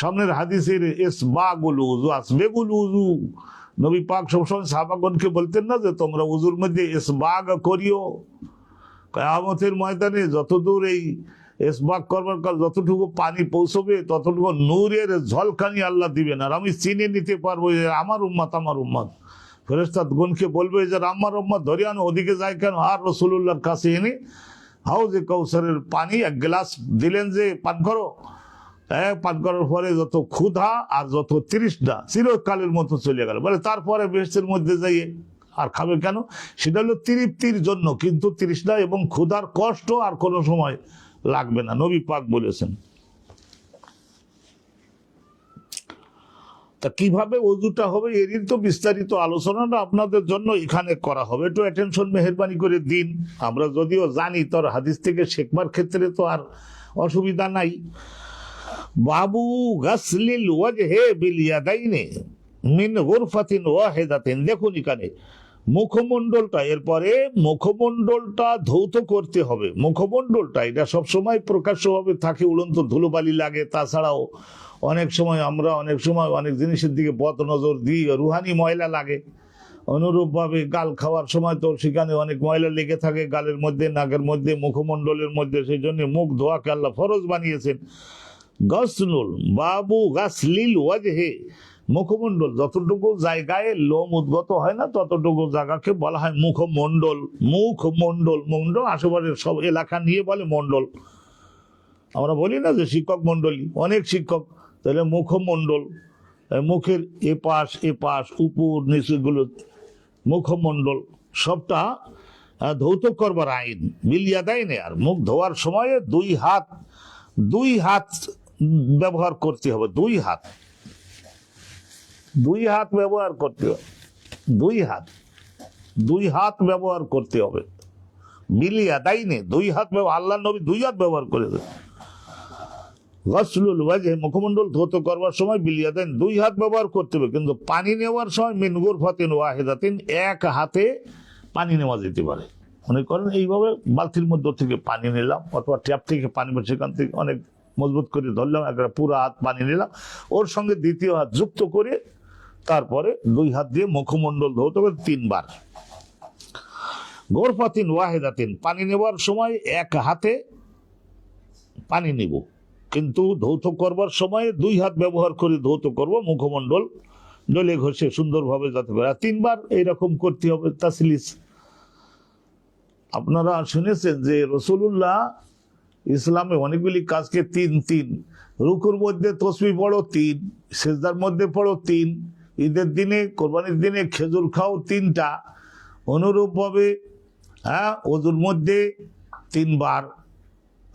সামনের হাদিসের এসবাগুল উজু আসবেগুল উজু নবী পাক সবসময় সাহাবাগণকে বলতেন না যে, তোমরা উজুর মধ্যে এসবাগ করিও। কেয়ামতের ময়দানে যতদূর এই এসবাগ করবার কাল যতটুকু পানি পৌঁছবে, ততটুকু নূরের ঝলকানি আল্লাহ দিবেন। আর আমি চিনে নিতে পারব যে, আমার উম্মাত আমার উম্মাত। ফেরেস্তাদ গুনকে বলবে যে, আমার উম্মাত, ধরে আনো, ওদিকে যায় কেন? আর রসুল্লাহর কাছে এনে হাউজে কৌসরের পানি এক গ্লাস দিলেন যে, পান করো। পান করার পরে যত ক্ষুধা আর যত তৃষ্ণা চিরকালের মতো চলে গেল। বলে তারপরে বেহেস্তের মধ্যে যাইয়ে আর খাবে কেন? সেটা হলো তৃপ্তির জন্য। কিন্তু তৃষ্ণা এবং ক্ষুধার কষ্ট আর কোনো সময় লাগবে না। নবী পাক বলেছেন। তা কীভাবে অজুটা হবে এরই তো বিস্তারিত আলোচনাটা আপনাদের জন্য এখানে করা হবে। একটু অ্যাটেনশন মেহরবানি করে দিন। আমরা যদিও জানি তোর হাদিস থেকে শেখবার ক্ষেত্রে তো আর অসুবিধা নাই। বাবু গাসলিল ওয়াজহে বিল ইয়াদাইনে মিন গুরফাতিন ওয়াহিদাতিন। দেখুন এখানে, মুখমণ্ডলটা, এরপরে মুখমণ্ডলটা ধৌত করতে হবে। মুখমণ্ডলটা, এটা সব সবসময় প্রকাশ্যভাবে থাকে, উড়ন্ত ধুলোবালি লাগে। তাছাড়াও অনেক সময় আমরা অনেক সময় অনেক জিনিসের দিকে বদ নজর দিই, রুহানি ময়লা লাগে। অনুরূপভাবে গাল খাওয়ার সময় তো সেখানে অনেক ময়লা লেগে থাকে, গালের মধ্যে, নাকের মধ্যে, মুখমণ্ডলের মধ্যে। সেই জন্য মুখ ধোয়াকে আল্লাহ ফরজ বানিয়েছেন। গসনুল বাবু গাছলিল ওয়াজহে। মুখমণ্ডল, যতটুকু জায়গায় লোম উদ্গত হয় না, ততটুকু জায়গাকে বলা হয় মুখমণ্ডল। মুখমণ্ডল, মণ্ডল আশেপাশের সব এলাকা নিয়ে বলে মণ্ডল। আমরা বলি না যে শিক্ষক মণ্ডলী, অনেক শিক্ষক। তাহলে মুখমণ্ডল মুখের এ পাশ এ পাশ উপর নিচুগুলো মুখমণ্ডল, সবটা ধৌত করবার আইন, বিলিয়া দেয় আর। মুখ ধোয়ার সময়ে দুই হাত দুই হাত ব্যবহার করতে হবে। দুই হাত। দুই হাত ব্যবহার করতে হবে। দুই হাত। দুই হাত ব্যবহার করতে হবে। মিলিয়া তাই নেই দুই হাত আল্লাহ নবী দুই হাত ব্যবহার করেছে গসলুল ওয়াজে মুখমণ্ডল ধৌত করবার সময় বিলিয়া দেন, দুই হাত ব্যবহার করতে হবে। কিন্তু পানি নেওয়ার সময় মিনগুর ফাতিন ওয়াহেদাতিন, এক হাতে পানি নেওয়া যেতে পারে। মনে করেন এইভাবে বালতির মধ্য থেকে পানি নিলাম, অথবা ট্যাপ থেকে পানি সেখান থেকে অনেক মজবুত করে ধরলাম, একটা পুরো হাত পানি নিলাম। ওর সঙ্গে দ্বিতীয় হাত যুক্ত করে তারপরে দুই হাত দিয়ে মুখমণ্ডল ধৌত হবে তিনবার। গোরফাতিন ওয়াহেদাতিন, পানি নেওয়ার সময় এক হাতে পানি নিব। কিন্তু ধৌত করবার সময় দুই হাত ব্যবহার করে ধৌত করব, মুখমণ্ডল ডলে ঘষে সুন্দরভাবে যাতে করে তিনবার এইরকম করতে হবে, তাসলিস। আপনারা শুনেছেন যে রসুল্লাহ ইসলামে অনেকগুলি কাজকে তিন তিন। রুকুর মধ্যে তসবি পড়ো তিন, সেজদার মধ্যে পড়ো তিন, ঈদের দিনে, কোরবানির দিনে খেজুর খাও তিনটা। অনুরূপভাবে হ্যাঁ ওজুর মধ্যে তিনবার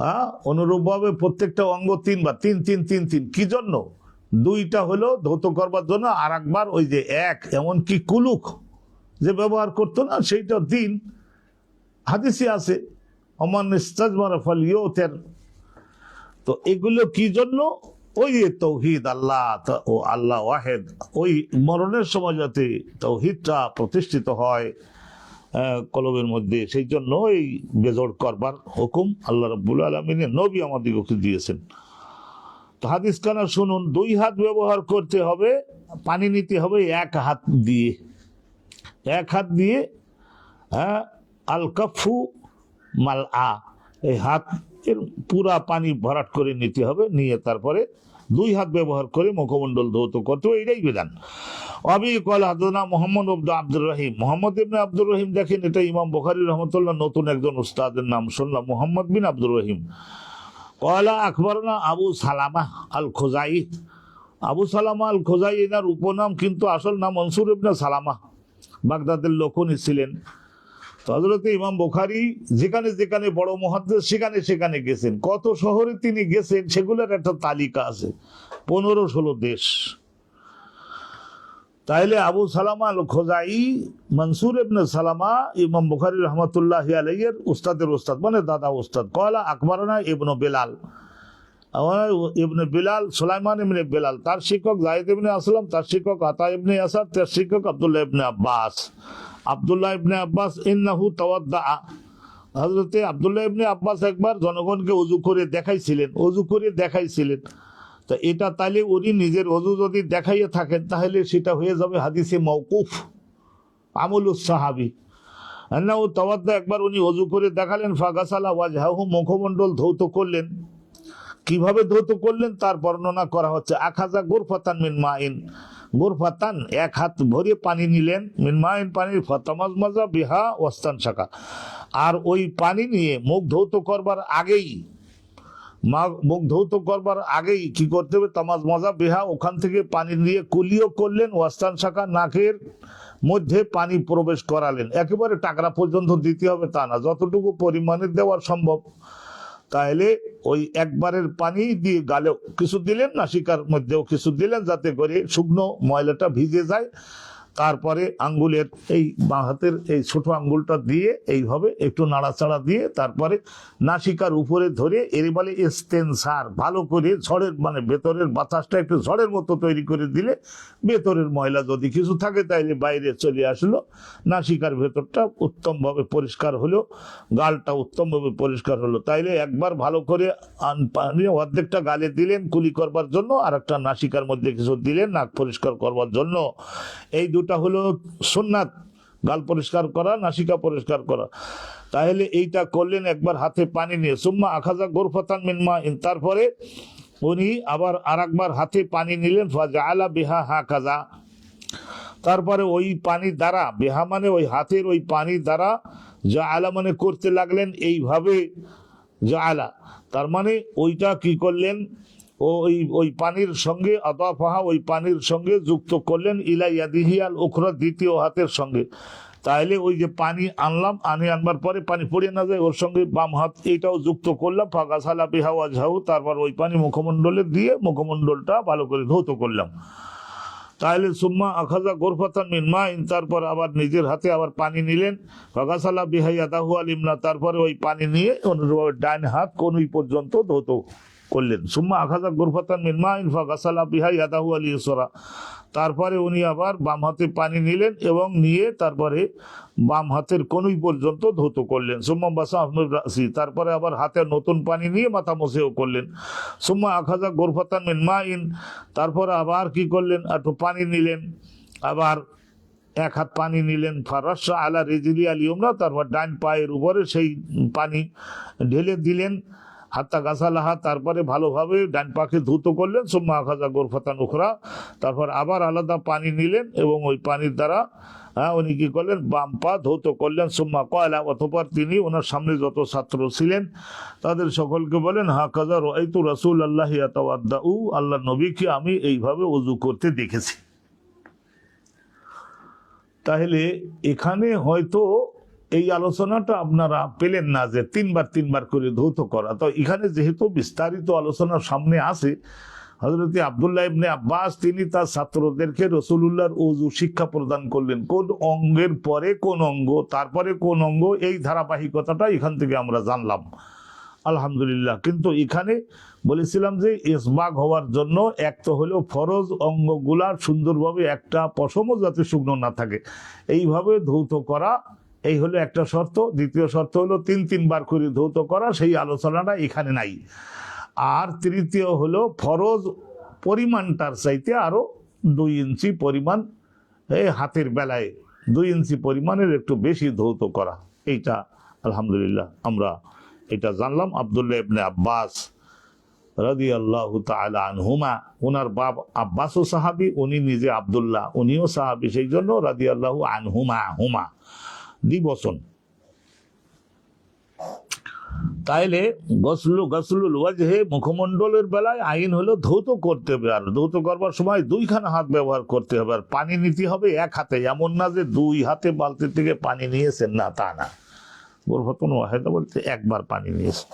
হ্যাঁ অনুরূপভাবে প্রত্যেকটা অঙ্গ তিনবার, তিন তিন তিন তিন। কি জন্য? দুইটা হলো ধৌত করবার জন্য, আর একবার ওই যে এক, এমনকি কুলুক যে ব্যবহার করতো না, সেইটা দিন হাদিসি আছে অমান ইস্তাজমার ফল ইয়তের তো এগুলো কি জন্য? ওই তৌহিদ আল্লাহ ও আল্লাহ ওয়াহেদ ওই মরণের সময় যাতে তৌহিদটা প্রতিষ্ঠিত হয় আহ, কলবের মধ্যে সেই জন্য এই বেজড় করবার হুকুম আল্লাহ রব্বুল আলমিনের নবী আমাদিগকে দিয়েছেন। তো হাদিস কানা শুনুন দুই হাত ব্যবহার করতে হবে পানি নিতে হবে এক হাত দিয়ে। এক হাত দিয়ে হ্যাঁ আল কাফু মাল আ। এই হাত পুরা পানি ভরাট করে নিতে হবে, নিয়ে তারপরে দুই হাত ব্যবহার করে মুখমণ্ডল ধৌত করতে হবে এটাই বিধান। অবি কল হাদনা মোহাম্মদ আব্দ আব্দুর রহিম। মোহাম্মদ ইবনে আব্দুর রহিম দেখেন, এটা ইমাম বখারি রহমতুল্লাহ নতুন একজন উস্তাদের নাম শুনলাম, মোহাম্মদ বিন আব্দুর রহিম। কয়লা আকবরনা আবু সালামা আল খোজাই আবু সালামা আল খোজাই এনার উপনাম কিন্তু আসল নাম মনসুর ইবনে সালামা। বাগদাদের লোকনই ছিলেন। হজরত ইমাম বোখারি যেখানে যেখানে বড় মহাদ্দেশ, সেখানে সেখানে গেছেন। কত শহরে তিনি গেছেন, সেগুলোর একটা তালিকা আছে। পনেরো ষোলো দেশ। তাইলে আবু সালামা খোজাই মনসুর ইবনে সালামা, ইমাম বুখারি রহমতুল্লাহ আলাইয়ের উস্তাদের উস্তাদ মানে দাদা উস্তাদ। কয়লা আকবরনা ইবনু বেলাল। ইবনে বিলাল, সুলাইমান ইবনে বেলাল, তার শিক্ষক জাহিদ ইবনে আসলাম, তার শিক্ষক আতা ইবনে আসাদ তার শিক্ষক আব্দুল্লাহ ইবনে আব্বাস। আব্দুল্লাহ ইবনে আব্বাস ইন্নাহু তাওয়াদ্দা। হজরতে আব্দুল্লাহ ইবনে আব্বাস একবার জনগণকে উজু করে দেখাইছিলেন উজু করে দেখাইছিলেন। তা এটা তাহলে উনি নিজের অজু যদি দেখাইয়ে থাকেন, তাহলে সেটা হয়ে যাবে হাদিসে মৌকুফ আমলুস সাহাবি। না তাওয়াদ্দা একবার উনি অজু করে দেখালেন, ফাগাসালা ওয়াজহাহু, মুখমণ্ডল ধৌত করলেন। কীভাবে ধৌত করলেন? তার বর্ণনা করা হচ্ছে, আখাজা গোরফাতান মিন মাইন। গোরফাতান এক হাত ভরে পানি নিলেন, মিন মাইন পানির ফতামাজ মাজা বিহা ওয়াস্তান শাখা আর ওই পানি নিয়ে মুখ ধৌত করবার আগেই, মা- মুখ ধৌত করবার আগেই কি করতে হবে? তামাজ মজা বেহা ওখান থেকে পানি দিয়ে কুলিও করলেন, ওয়াস্তান শাখা নাকের মধ্যে পানি প্রবেশ করালেন। একেবারে টাকরা পর্যন্ত দিতে হবে তা না, যতটুকু পরিমাণে দেওয়া সম্ভব। তাহলে ওই একবারের পানি দিয়ে গালেও কিছু দিলেন না, শিকার মধ্যেও কিছু দিলেন যাতে করে শুকনো ময়লাটা ভিজে যায়। তারপরে আঙ্গুলের এই বাঁ হাতের এই ছোট আঙ্গুলটা দিয়ে এইভাবে একটু নাড়াচাড়া দিয়ে তারপরে নাসিকার উপরে ধরে এর বলে এস্তেনসার ভালো করে ঝড়ের মানে ভেতরের বাতাসটা একটু ঝড়ের মতো তৈরি করে দিলে ভেতরের ময়লা যদি কিছু থাকে তাইলে বাইরে চলে আসলো। নাসিকার ভেতরটা উত্তমভাবে পরিষ্কার হলো, গালটা উত্তমভাবে পরিষ্কার হলো। তাইলে একবার ভালো করে পানি অর্ধেকটা গালে দিলেন কুলি করবার জন্য আর একটা নাসিকার মধ্যে কিছু দিলেন, নাক পরিষ্কার করবার জন্য। এই দুটা হলো সুন্নাত, গাল পরিষ্কার করা, নাসিকা পরিষ্কার করা। তাহলে এইটা করলেন একবার হাতে পানি নিয়ে। সুম্মা আখাজা গোরফাতান মিনমা তারপরে উনি আবার আরেকবার হাতে পানি নিলেন ফাজা আলা বিহা হা কাজা তারপরে ওই পানি দ্বারা, বেহা মানে ওই হাতের ওই পানি দ্বারা যা আলা মানে করতে লাগলেন, এইভাবে যা আলা তার মানে ওইটা কি করলেন? ও ওই ওই পানির সঙ্গে আতাফাহা ওই পানির সঙ্গে যুক্ত করলেন ইলা ওখরা দ্বিতীয় হাতের সঙ্গে। তাহলে ওই যে পানি আনলাম, আনি আনবার পরে পানি পড়ে না যায়, ওর সঙ্গে বাম হাত এইটাও যুক্ত করলাম ফাঁকাশালা বিহাওয়া ঝাউ তারপর ওই পানি মুখমণ্ডলে দিয়ে মুখমণ্ডলটা ভালো করে ধৌত করলাম। তাহলে সুম্মা আখাজা গোরফাতান মিন মাইন, তারপর আবার নিজের হাতে আবার পানি নিলেন ফাগাসালা বিহাইয়া দাহু আলিমনা তারপরে ওই পানি নিয়ে অনুরূপভাবে ডান হাত কনুই পর্যন্ত ধৌত করলেন। সুম্মা আখাজা গোরফাতান মিন মাইন ফাগাসালা বিহাইয়া দাহু আলি ইসরা তারপরে উনি আবার বাম হাতে পানি নিলেন এবং নিয়ে তারপরে বাম হাতের কনুই পর্যন্ত ধৌত করলেন। সুম্মা বাসা আহমদ রাসি, তারপরে আবার হাতে নতুন পানি নিয়ে মাথা মোছেও করলেন। সুম্মা আখাজা গোরফাতান মিন মাইন, তারপরে আবার কি করলেন? একটু পানি নিলেন, আবার এক হাত পানি নিলেন। ফারাসা আলা রেজিলি আল ইয়মনা তারপর ডান পায়ের উপরে সেই পানি ঢেলে দিলেন। হাত্তা গাছালাহা তারপরে ভালোভাবে ডান পাকে ধুতো করলেন, সোম্মা আখাজা গোরফাতান উখরা। তারপর আবার আলাদা পানি নিলেন এবং ওই পানির দ্বারা হ্যাঁ উনি কি করলেন, বাম পা ধৌত করলেন, সোম্মা কয়লা অতপর তিনি ওনার সামনে যত ছাত্র ছিলেন, তাদের সকলকে বলেন হা কাজা রয়তু রসুল আল্লাহ উ আল্লাহ নবীকে আমি এইভাবে অজু করতে দেখেছি। তাহলে এখানে হয়তো এই আলোচনাটা আপনারা পেলেন না যে তিনবার তিনবার করে ধৌত করা। তো এখানে যেহেতু বিস্তারিত আলোচনা সামনে আসে হজরত আবদুল্লাহ ইবনে আব্বাস, তিনি তার ছাত্রদেরকে রসুলুল্লাহর উজু শিক্ষা প্রদান করলেন। কোন অঙ্গের পরে কোন অঙ্গ, তারপরে কোন অঙ্গ, এই ধারাবাহিকতাটা এখান থেকে আমরা জানলাম। আলহামদুলিল্লাহ। কিন্তু এখানে বলেছিলাম যে ইসবাগ হওয়ার জন্য এক তো হলেও ফরজ অঙ্গগুলার সুন্দরভাবে একটা পশমও যাতে শুকনো না থাকে। এইভাবে ধৌত করা এই হলো একটা শর্ত। দ্বিতীয় শর্ত হলো তিন, তিনবার করে ধৌত করা, সেই আলোচনাটা এখানে নাই। আর তৃতীয় হলো ফরজ পরিমাণটার চাইতে আরও দুই ইঞ্চি পরিমাণ এই হাতের বেলায় দুই ইঞ্চি পরিমাণের একটু বেশি ধৌত করা। এইটা আলহামদুলিল্লাহ আমরা এটা জানলাম। আবদুল্লাহ ইবনে আব্বাস রাদি আল্লাহ আনহুমা ওনার বাপ আব্বাসও সাহাবি, উনি নিজে আবদুল্লাহ, উনিও সাহাবি, সেই জন্য রাদি আল্লাহ আনহুমা হুমা দিবসন তাইলে গসলু গসলুল ওয়াজহে মুখমণ্ডলের বেলায় আইন হলো ধৌত করতে হবে, আর ধৌত করবার সময় দুইখানা হাত ব্যবহার করতে হবে, আর পানি নিতে হবে এক হাতে। এমন না যে দুই হাতে বালতি থেকে পানি নিয়েছেন, না তা না। গোরফতন ওয়াহেদা বলতে একবার পানি নিয়েছে